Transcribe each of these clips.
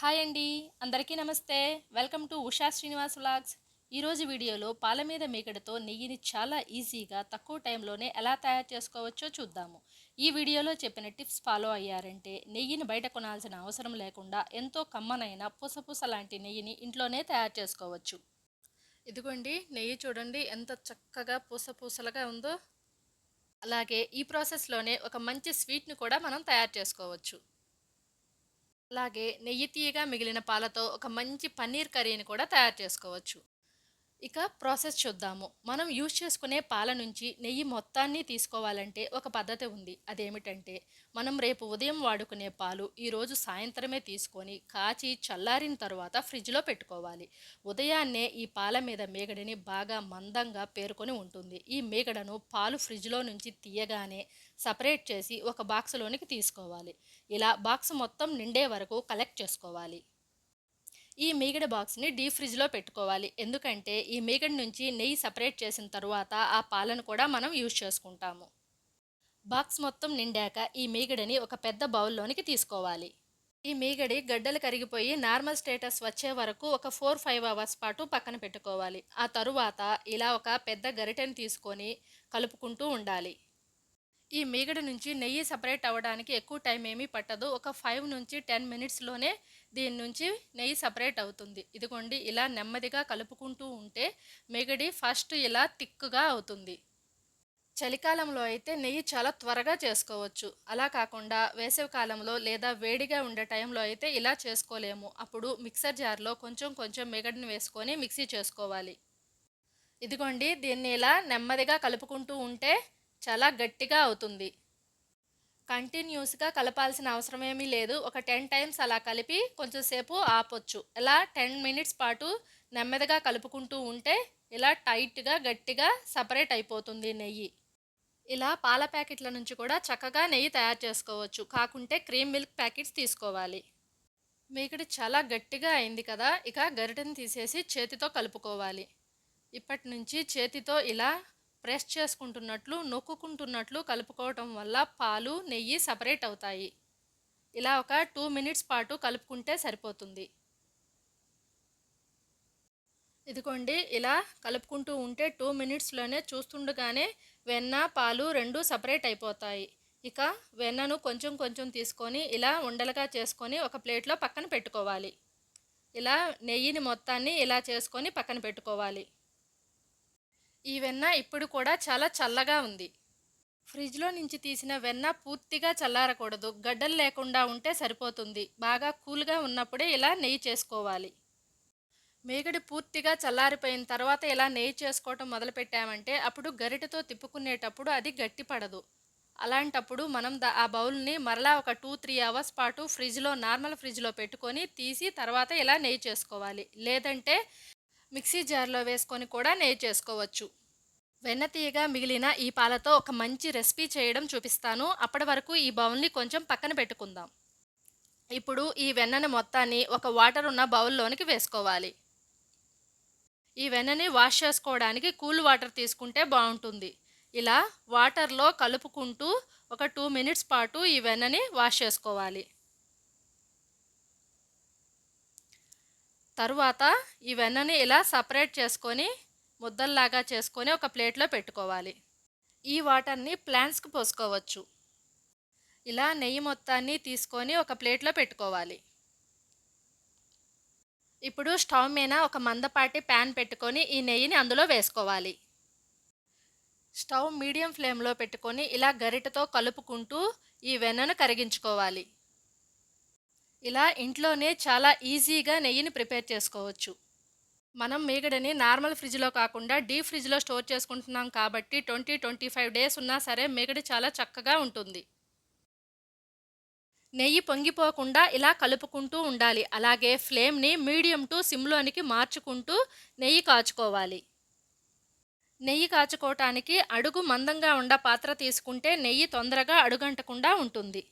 Hi అండి అందరికీ నమస్తే. Welcome to Usha Srinivas vlogs. ఈరోజు వీడియోలో పాల మీద మేకడతో నెయ్యిని చాలా ఈజీగా తక్కువ టైంలోనే ఎలా తయారు చేసుకోవచ్చో చూద్దాము. ఈ వీడియోలో చెప్పిన టిప్స్ ఫాలో అయ్యారంటే నెయ్యిని బయట కొనాల్సిన అవసరం లేకుండా ఎంతో కమ్మనైన పుసపుస లాంటి నెయ్యిని ఇంట్లోనే తయారు చేసుకోవచ్చు. ఇదిగోండి నెయ్యి చూడండి ఎంత చక్కగా పూసపూసలుగా ఉందో. అలాగే ఈ ప్రాసెస్లోనే ఒక మంచి స్వీట్ని కూడా మనం తయారు చేసుకోవచ్చు. అలాగే నెయ్యి తీయగా మిగిలిన పాలతో ఒక మంచి పన్నీర్ కర్రీని కూడా తయారు చేసుకోవచ్చు. ఇక ప్రాసెస్ చూద్దాము. మనం యూజ్ చేసుకునే పాల నుంచి నెయ్యి మొత్తాన్ని తీసుకోవాలంటే ఒక పద్ధతి ఉంది. అదేమిటంటే మనం రేపు ఉదయం వాడుకునే పాలు ఈరోజు సాయంత్రమే తీసుకొని కాచి చల్లారిన తర్వాత ఫ్రిడ్జ్లో పెట్టుకోవాలి. ఉదయాన్నే ఈ పాల మీద మేగడిని బాగా మందంగా పేరుకొని ఉంటుంది. ఈ మేగడను పాలు ఫ్రిడ్జ్లో నుంచి తీయగానే సపరేట్ చేసి ఒక బాక్స్లోనికి తీసుకోవాలి. ఇలా బాక్స్ మొత్తం నిండే వరకు కలెక్ట్ చేసుకోవాలి. ఈ మీగడ బాక్స్ని డీప్ ఫ్రిడ్జ్లో పెట్టుకోవాలి. ఎందుకంటే ఈ మీగడ నుంచి నెయ్యి సపరేట్ చేసిన తర్వాత ఆ పాలను కూడా మనం యూజ్ చేసుకుంటాము. బాక్స్ మొత్తం నిండాక ఈ మీగడని ఒక పెద్ద బౌల్లోనికి తీసుకోవాలి. ఈ మీగడి గడ్డలు కరిగిపోయి నార్మల్ స్టేటస్ వచ్చే వరకు ఒక ఫోర్ ఫైవ్ అవర్స్ పాటు పక్కన పెట్టుకోవాలి. ఆ తరువాత ఇలా ఒక పెద్ద గరిటెను తీసుకొని కలుపుకుంటూ ఉండాలి. ఈ మీగడ నుంచి నెయ్యి సపరేట్ అవ్వడానికి ఎక్కువ టైం ఏమీ పట్టదు. ఒక ఫైవ్ నుంచి టెన్ మినిట్స్లోనే దీని నుంచి నెయ్యి సపరేట్ అవుతుంది. ఇదిగోండి ఇలా నెమ్మదిగా కలుపుకుంటూ ఉంటే మిగడి ఫస్ట్ ఇలా థిక్గా అవుతుంది. చలికాలంలో అయితే నెయ్యి చాలా త్వరగా చేసుకోవచ్చు. అలా కాకుండా వేసవి కాలంలో లేదా వేడిగా ఉండే టైంలో అయితే ఇలా చేసుకోలేము. అప్పుడు మిక్సర్ జార్లో కొంచెం కొంచెం మిగడిని వేసుకొని మిక్సీ చేసుకోవాలి. ఇదిగోండి దీన్ని ఇలా నెమ్మదిగా కలుపుకుంటూ ఉంటే చాలా గట్టిగా అవుతుంది. కంటిన్యూస్గా కలపాల్సిన అవసరం ఏమీ లేదు. ఒక టెన్ టైమ్స్ అలా కలిపి కొంచెం సేపు ఆపొచ్చు. ఇలా టెన్ మినిట్స్ పాటు నెమ్మదిగా కలుపుకుంటూ ఉంటే ఇలా టైట్గా గట్టిగా సపరేట్ అయిపోతుంది నెయ్యి. ఇలా పాల ప్యాకెట్ల నుంచి కూడా చక్కగా నెయ్యి తయారు చేసుకోవచ్చు. కాకుంటే క్రీమ్ మిల్క్ ప్యాకెట్స్ తీసుకోవాలి. మీకడి చాలా గట్టిగా అయింది కదా ఇక గరిటను తీసేసి చేతితో కలుపుకోవాలి. ఇప్పటి నుంచి చేతితో ఇలా ప్రెస్ చేసుకుంటున్నట్లు నొక్కుకుంటున్నట్లు కలుపుకోవటం వల్ల పాలు నెయ్యి సపరేట్ అవుతాయి. ఇలా ఒక టూ మినిట్స్ పాటు కలుపుకుంటే సరిపోతుంది. ఇదిగోండి ఇలా కలుపుకుంటూ ఉంటే టూ మినిట్స్లోనే చూస్తుండగానే వెన్న పాలు రెండు సపరేట్ అయిపోతాయి. ఇక వెన్నను కొంచెం కొంచెం తీసుకొని ఇలా ఉండలుగా చేసుకొని ఒక ప్లేట్లో పక్కన పెట్టుకోవాలి. ఇలా నెయ్యిని మొత్తాన్ని ఇలా చేసుకొని పక్కన పెట్టుకోవాలి. ఈ వెన్న ఇప్పుడు కూడా చాలా చల్లగా ఉంది. ఫ్రిడ్జ్లో నుంచి తీసిన వెన్న పూర్తిగా చల్లారకూడదు. గడ్డలు లేకుండా ఉంటే సరిపోతుంది. బాగా కూల్గా ఉన్నప్పుడే ఇలా నెయ్యి చేసుకోవాలి. మేగడి పూర్తిగా చల్లారిపోయిన తర్వాత ఇలా నెయ్యి చేసుకోవటం మొదలుపెట్టామంటే అప్పుడు గరిటతో తిప్పుకునేటప్పుడు అది గట్టిపడదు. అలాంటప్పుడు మనం ద ఆ బౌల్ని మరలా ఒక టూ త్రీ అవర్స్ పాటు ఫ్రిడ్జ్లో నార్మల్ ఫ్రిడ్జ్లో పెట్టుకొని తీసి తర్వాత ఇలా నెయ్యి చేసుకోవాలి. లేదంటే మిక్సీ జార్లో వేసుకొని కూడా నెయ్యి చేసుకోవచ్చు. వెన్న తీయగా మిగిలిన ఈ పాలతో ఒక మంచి రెసిపీ చేయడం చూపిస్తాను. అప్పటి వరకు ఈ బౌల్ని కొంచెం పక్కన పెట్టుకుందాం. ఇప్పుడు ఈ వెన్నని మొత్తాన్ని ఒక వాటర్ ఉన్న బౌల్లోనికి వేసుకోవాలి. ఈ వెన్నని వాష్ చేసుకోవడానికి కూల్ వాటర్ తీసుకుంటే బాగుంటుంది. ఇలా వాటర్లో కలుపుకుంటూ ఒక టూ మినిట్స్ పాటు ఈ వెన్నని వాష్ చేసుకోవాలి. తరువాత ఈ వెన్నని ఇలా సపరేట్ చేసుకొని ముద్దల్లాగా చేసుకొని ఒక ప్లేట్లో పెట్టుకోవాలి. ఈ వాటర్ని ప్లాంట్స్కి పోసుకోవచ్చు. ఇలా నెయ్యి మొత్తాన్ని తీసుకొని ఒక ప్లేట్లో పెట్టుకోవాలి. ఇప్పుడు స్టవ్ మీద ఒక మందపాటి ప్యాన్ పెట్టుకొని ఈ నెయ్యిని అందులో వేసుకోవాలి. స్టవ్ మీడియం ఫ్లేమ్లో పెట్టుకొని ఇలా గరిటతో కలుపుకుంటూ ఈ వెన్నను కరిగించుకోవాలి. ఇలా ఇంట్లోనే చాలా ఈజీగా నెయ్యిని ప్రిపేర్ చేసుకోవచ్చు. మనం మీగడని నార్మల్ ఫ్రిడ్జ్లో కాకుండా డీప్ ఫ్రిడ్జ్లో స్టోర్ చేసుకుంటున్నాం కాబట్టి ట్వంటీ ట్వంటీ ఫైవ్ డేస్ ఉన్నా సరే మీగడ చాలా చక్కగా ఉంటుంది. నెయ్యి పొంగిపోకుండా ఇలా కలుపుకుంటూ ఉండాలి. అలాగే ఫ్లేమ్ని మీడియం టు సిమ్లోనికి మార్చుకుంటూ నెయ్యి కాచుకోవాలి. నెయ్యి కాచుకోవటానికి అడుగు మందంగా ఉండ పాత్ర తీసుకుంటే నెయ్యి తొందరగా అడుగంటకుండా ఉంటుంది.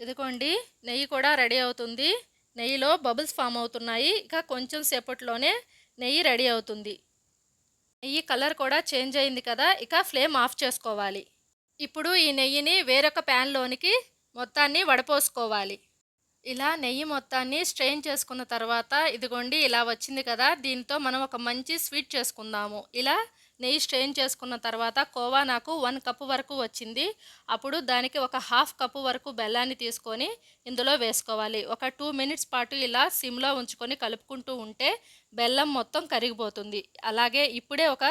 ఇదిగోండి నెయ్యి కూడా రెడీ అవుతుంది. నెయ్యిలో బబుల్స్ ఫామ్ అవుతున్నాయి. ఇక కొంచెం సేపట్లోనే నెయ్యి రెడీ అవుతుంది. నెయ్యి కలర్ కూడా చేంజ్ అయింది కదా ఇక ఫ్లేమ్ ఆఫ్ చేసుకోవాలి. ఇప్పుడు ఈ నెయ్యిని వేరొక ప్యాన్లోనికి మొత్తాన్ని వడపోసుకోవాలి. ఇలా నెయ్యి మొత్తాన్ని స్ట్రెయిన్ చేసుకున్న తర్వాత ఇదిగోండి ఇలా వచ్చింది కదా దీంతో మనం ఒక మంచి స్వీట్ చేసుకుందాము. ఇలా నెయ్యి స్ట్రెయిన్ చేసుకున్న తర్వాత కోవా నాకు వన్ కప్పు వరకు వచ్చింది. అప్పుడు దానికి ఒక హాఫ్ కప్పు వరకు బెల్లాన్ని తీసుకొని ఇందులో వేసుకోవాలి. ఒక టూ మినిట్స్ పాటు ఇలా సిమ్లో ఉంచుకొని కలుపుకుంటూ ఉంటే బెల్లం మొత్తం కరిగిపోతుంది. అలాగే ఇప్పుడే ఒక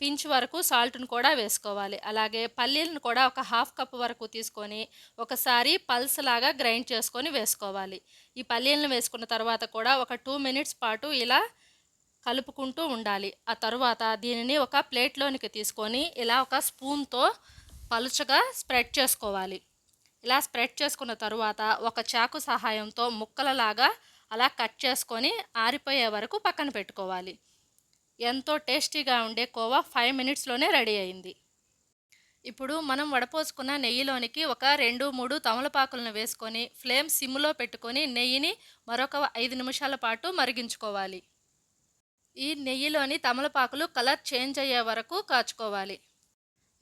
పించ్ వరకు సాల్ట్ను కూడా వేసుకోవాలి. అలాగే పల్లీలను కూడా ఒక హాఫ్ కప్ వరకు తీసుకొని ఒకసారి పల్స్ లాగా గ్రైండ్ చేసుకొని వేసుకోవాలి. ఈ పల్లీలను వేసుకున్న తర్వాత కూడా ఒక టూ మినిట్స్ పాటు ఇలా కలుపుకుంటూ ఉండాలి. ఆ తర్వాత దీనిని ఒక ప్లేట్లోనికి తీసుకొని ఇలా ఒక స్పూన్తో పలుచగా స్ప్రెడ్ చేసుకోవాలి. ఇలా స్ప్రెడ్ చేసుకున్న తరువాత ఒక చాకు సహాయంతో ముక్కలలాగా అలా కట్ చేసుకొని ఆరిపోయే వరకు పక్కన పెట్టుకోవాలి. ఎంతో టేస్టీగా ఉండే కోవా ఫైవ్ మినిట్స్లోనే రెడీ అయింది. ఇప్పుడు మనం వడపోసుకున్న నెయ్యిలోనికి ఒక రెండు మూడు తమలపాకులను వేసుకొని ఫ్లేమ్ సిమ్లో పెట్టుకొని నెయ్యిని మరొక ఐదు నిమిషాల పాటు మరిగించుకోవాలి. ఈ నెయ్యిలోని తమలపాకులు కలర్ చేంజ్ అయ్యే వరకు కాచుకోవాలి.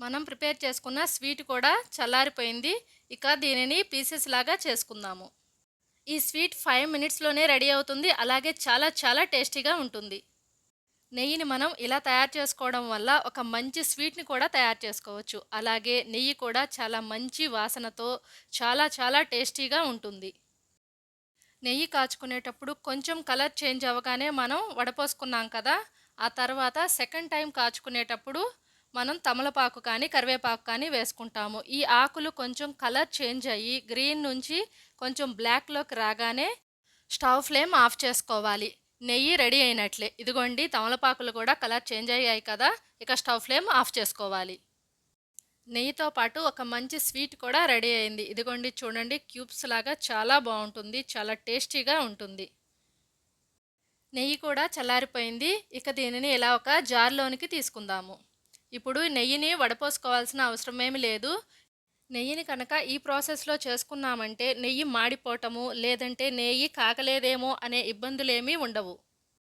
మనం ప్రిపేర్ చేసుకున్న స్వీట్ కూడా చల్లారిపోయింది. ఇక దీనిని పీసెస్ లాగా చేసుకుందాము. ఈ స్వీట్ ఫైవ్ మినిట్స్లోనే రెడీ అవుతుంది. అలాగే చాలా చాలా టేస్టీగా ఉంటుంది. నెయ్యిని మనం ఇలా తయారు చేసుకోవడం వల్ల ఒక మంచి స్వీట్ని కూడా తయారు చేసుకోవచ్చు. అలాగే నెయ్యి కూడా చాలా మంచి వాసనతో చాలా చాలా టేస్టీగా ఉంటుంది. నెయ్యి కాచుకునేటప్పుడు కొంచెం కలర్ చేంజ్ అవ్వగానే మనం వడపోసుకున్నాం కదా ఆ తర్వాత సెకండ్ టైం కాచుకునేటప్పుడు మనం తమలపాకు కానీ కరివేపాకు కానీ వేసుకుంటాము. ఈ ఆకులు కొంచెం కలర్ చేంజ్ అయ్యి గ్రీన్ నుంచి కొంచెం బ్లాక్లోకి రాగానే స్టవ్ ఫ్లేమ్ ఆఫ్ చేసుకోవాలి. నెయ్యి రెడీ అయినట్లే. ఇదిగోండి తమలపాకులు కూడా కలర్ చేంజ్ అయ్యాయి కదా ఇక స్టవ్ ఫ్లేమ్ ఆఫ్ చేసుకోవాలి. నెయ్యితో పాటు ఒక మంచి స్వీట్ కూడా రెడీ అయింది. ఇదిగోండి చూడండి క్యూబ్స్ లాగా చాలా బాగుంటుంది చాలా టేస్టీగా ఉంటుంది. నెయ్యి కూడా చల్లారిపోయింది. ఇక దీనిని ఇలా ఒక జార్లోనికి తీసుకుందాము. ఇప్పుడు నెయ్యిని వడపోసుకోవాల్సిన అవసరం ఏమి లేదు. నెయ్యిని కనుక ఈ ప్రాసెస్లో చేసుకున్నామంటే నెయ్యి మాడిపోవటము లేదంటే నెయ్యి కాకలేదేమో అనే ఇబ్బందులేమీ ఉండవు.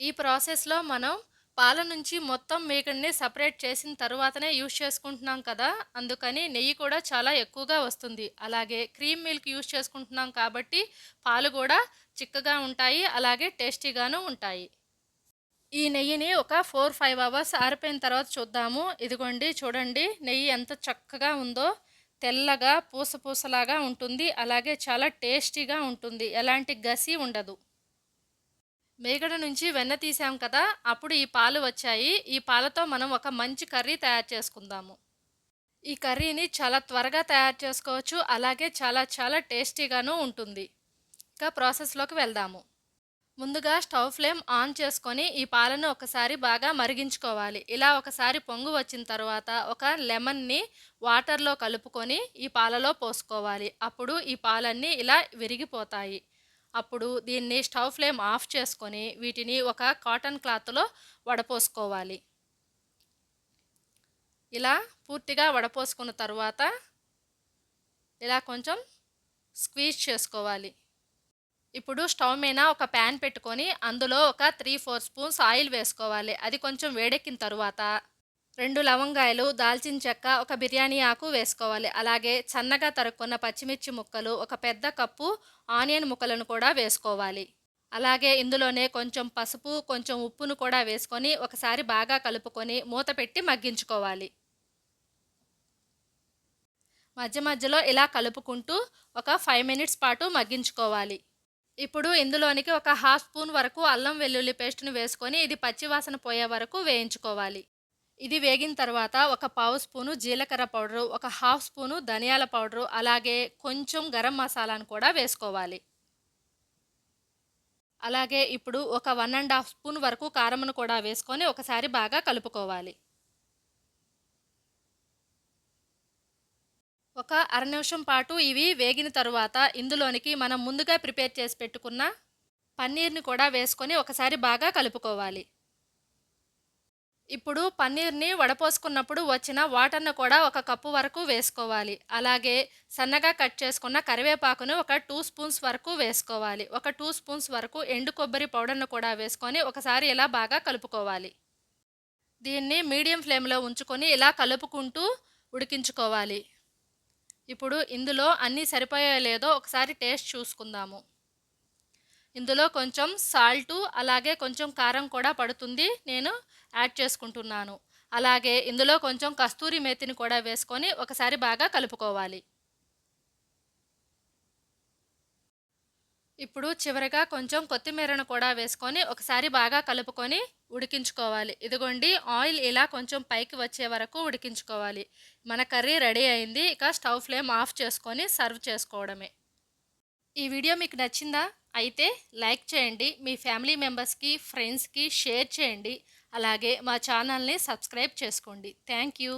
ఈ ప్రాసెస్లో మనం పాల నుంచి మొత్తం మీగడిని సపరేట్ చేసిన తర్వాతనే యూజ్ చేసుకుంటున్నాం కదా అందుకని నెయ్యి కూడా చాలా ఎక్కువగా వస్తుంది. అలాగే క్రీమ్ మిల్క్ యూజ్ చేసుకుంటున్నాం కాబట్టి పాలు కూడా చిక్కగా ఉంటాయి అలాగే టేస్టీగాను ఉంటాయి. ఈ నెయ్యిని ఒక ఫోర్ ఫైవ్ అవర్స్ ఆరిపోయిన తర్వాత చూద్దాము. ఇదిగోండి చూడండి నెయ్యి ఎంత చక్కగా ఉందో. తెల్లగా పూస పూసలాగా ఉంటుంది అలాగే చాలా టేస్టీగా ఉంటుంది. ఎలాంటి గసి ఉండదు. మేగడ నుంచి వెన్న తీసాం కదా అప్పుడు ఈ పాలు వచ్చాయి. ఈ పాలతో మనం ఒక మంచి కర్రీ తయారు చేసుకుందాము. ఈ కర్రీని చాలా త్వరగా తయారు చేసుకోవచ్చు. అలాగే చాలా చాలా టేస్టీగాను ఉంటుంది. ఇంకా ప్రాసెస్లోకి వెళ్దాము. ముందుగా స్టవ్ ఫ్లేమ్ ఆన్ చేసుకొని ఈ పాలను ఒకసారి బాగా మరిగించుకోవాలి. ఇలా ఒకసారి పొంగు వచ్చిన తర్వాత ఒక లెమన్ని వాటర్లో కలుపుకొని ఈ పాలలో పోసుకోవాలి. అప్పుడు ఈ పాలన్నీ ఇలా విరిగిపోతాయి. అప్పుడు దీన్ని స్టవ్ ఫ్లేమ్ ఆఫ్ చేసుకొని వీటిని ఒక కాటన్ క్లాత్లో వడపోసుకోవాలి. ఇలా పూర్తిగా వడపోసుకున్న తర్వాత ఇలా కొంచెం స్క్వీజ్ చేసుకోవాలి. ఇప్పుడు స్టవ్ మీద ఒక ప్యాన్ పెట్టుకొని అందులో ఒక త్రీ ఫోర్ స్పూన్స్ ఆయిల్ వేసుకోవాలి. అది కొంచెం వేడెక్కిన తర్వాత రెండు లవంగాయలు దాల్చిన చెక్క ఒక బిర్యానీ ఆకు వేసుకోవాలి. అలాగే సన్నగా తరుక్కున్న పచ్చిమిర్చి ముక్కలు ఒక పెద్ద కప్పు ఆనియన్ ముక్కలను కూడా వేసుకోవాలి. అలాగే ఇందులోనే కొంచెం పసుపు కొంచెం ఉప్పును కూడా వేసుకొని ఒకసారి బాగా కలుపుకొని మూత పెట్టి మగ్గించుకోవాలి. మధ్య మధ్యలో ఇలా కలుపుకుంటూ ఒక ఫైవ్ మినిట్స్ పాటు మగ్గించుకోవాలి. ఇప్పుడు ఇందులోనికి ఒక హాఫ్ స్పూన్ వరకు అల్లం వెల్లుల్లి పేస్ట్ను వేసుకొని ఇది పచ్చివాసన పోయే వరకు వేయించుకోవాలి. ఇది వేగిన తర్వాత ఒక పావు స్పూను జీలకర్ర పౌడరు ఒక హాఫ్ స్పూను ధనియాల పౌడరు అలాగే కొంచెం గరం మసాలాను కూడా వేసుకోవాలి. అలాగే ఇప్పుడు ఒక వన్ అండ్ హాఫ్ స్పూన్ వరకు కారమును కూడా వేసుకొని ఒకసారి బాగా కలుపుకోవాలి. ఒక అర నిమిషం పాటు ఇవి వేగిన తరువాత ఇందులోనికి మనం ముందుగా ప్రిపేర్ చేసి పెట్టుకున్న పన్నీర్ని కూడా వేసుకొని ఒకసారి బాగా కలుపుకోవాలి. ఇప్పుడు పన్నీర్ని వడపోసుకున్నప్పుడు వచ్చిన వాటర్ను కూడా ఒక కప్పు వరకు వేసుకోవాలి. అలాగే సన్నగా కట్ చేసుకున్న కరివేపాకును ఒక టూ స్పూన్స్ వరకు వేసుకోవాలి. ఒక టూ స్పూన్స్ వరకు ఎండు కొబ్బరి పౌడర్ను కూడా వేసుకొని ఒకసారి ఇలా బాగా కలుపుకోవాలి. దీన్ని మీడియం ఫ్లేమ్లో ఉంచుకొని ఇలా కలుపుకుంటూ ఉడికించుకోవాలి. ఇప్పుడు ఇందులో అన్నీ సరిపోయో లేదో ఒకసారి టేస్ట్ చూసుకుందాము. ఇందులో కొంచెం సాల్టు అలాగే కొంచెం కారం కూడా పడుతుంది. నేను యాడ్ చేసుకుంటున్నాను. అలాగే ఇందులో కొంచెం కస్తూరి మేతిని కూడా వేసుకొని ఒకసారి బాగా కలుపుకోవాలి. ఇప్పుడు చివరిగా కొంచెం కొత్తిమీరను కూడా వేసుకొని ఒకసారి బాగా కలుపుకొని ఉడికించుకోవాలి. ఇదిగోండి ఆయిల్ ఇలా కొంచెం పైకి వచ్చే వరకు ఉడికించుకోవాలి. మన కర్రీ రెడీ అయింది. ఇక స్టవ్ ఫ్లేమ్ ఆఫ్ చేసుకొని సర్వ్ చేసుకోవడమే. ఈ వీడియో మీకు నచ్చిందా? అయితే లైక్ చేయండి. మీ ఫ్యామిలీ మెంబర్స్కి ఫ్రెండ్స్కి షేర్ చేయండి. అలాగే మా ఛానల్ని సబ్స్క్రైబ్ చేసుకోండి. Thank you.